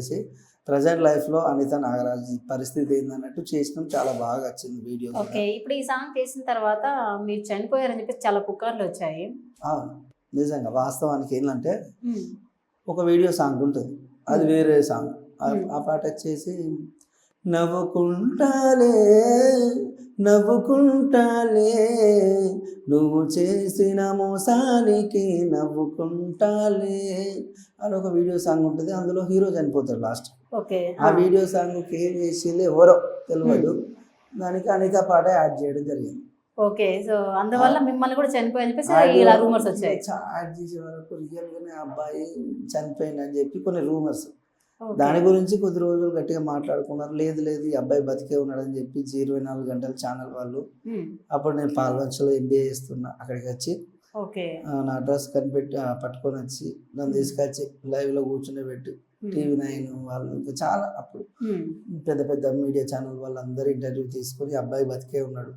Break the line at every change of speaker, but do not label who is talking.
చేసి ప్రజెంట్ లైఫ్లో అనిత నాగరాజ్ పరిస్థితి ఏందన్నట్టు చేసినాం. చాలా బాగా వచ్చింది వీడియో.
ఓకే ఇప్పుడు ఈ సాంగ్ చేసిన తర్వాత మీరు చనిపోయారని చెప్పి చాలా పుకార్లు వచ్చాయి.
అవును నిజంగా వాస్తవానికి ఏంటంటే ఒక వీడియో సాంగ్ ఉంటుంది. అది వేరే సాంగ్. ఆ పాట వచ్చేసి నవ్వుకుంటాలే నవ్వుకుంటాలే నువ్వు చేసిన మోసానికి నవ్వుకుంటాలే అని ఒక వీడియో సాంగ్ ఉంటుంది అందులో హీరో చనిపోతాడు లాస్ట్
ఓకే.
ఆ వీడియో సాంగ్ ఏం చేసింది ఎవరో తెలియదు దానికి అనిత పాట యాడ్ చేయడం జరిగింది.
ఓకే సో అందువల్ల మిమ్మల్ని కూడా చనిపోయని చెప్పేసి ఇలా రూమర్స్ వచ్చాయి.
యాడ్ చేసే వరకు రియల్ గానే ఆ అబ్బాయి చనిపోయింది అని చెప్పి కొన్ని రూమర్స్. దాని గురించి కొద్ది రోజులు గట్టిగా మాట్లాడుకున్నారు. లేదు లేదు ఈ అబ్బాయి బతికే ఉన్నాడని చెప్పి ఇరవై నాలుగు గంటల ఛానల్ వాళ్ళు అప్పుడు నేను పాల్వంచలో ఎంబీఏ చేస్తున్నా అక్కడికి వచ్చి. నా డ్రెస్ కనిపెట్టి పట్టుకొని వచ్చి నన్ను తీసుకొచ్చి లైవ్లో కూర్చుని పెట్టి. టీవీ నైన్ వాళ్ళు ఇంకా చాలా అప్పుడు పెద్ద పెద్ద మీడియా ఛానల్ వాళ్ళందరూ ఇంటర్వ్యూ తీసుకొని "ఈ అబ్బాయి బతికే ఉన్నాడు.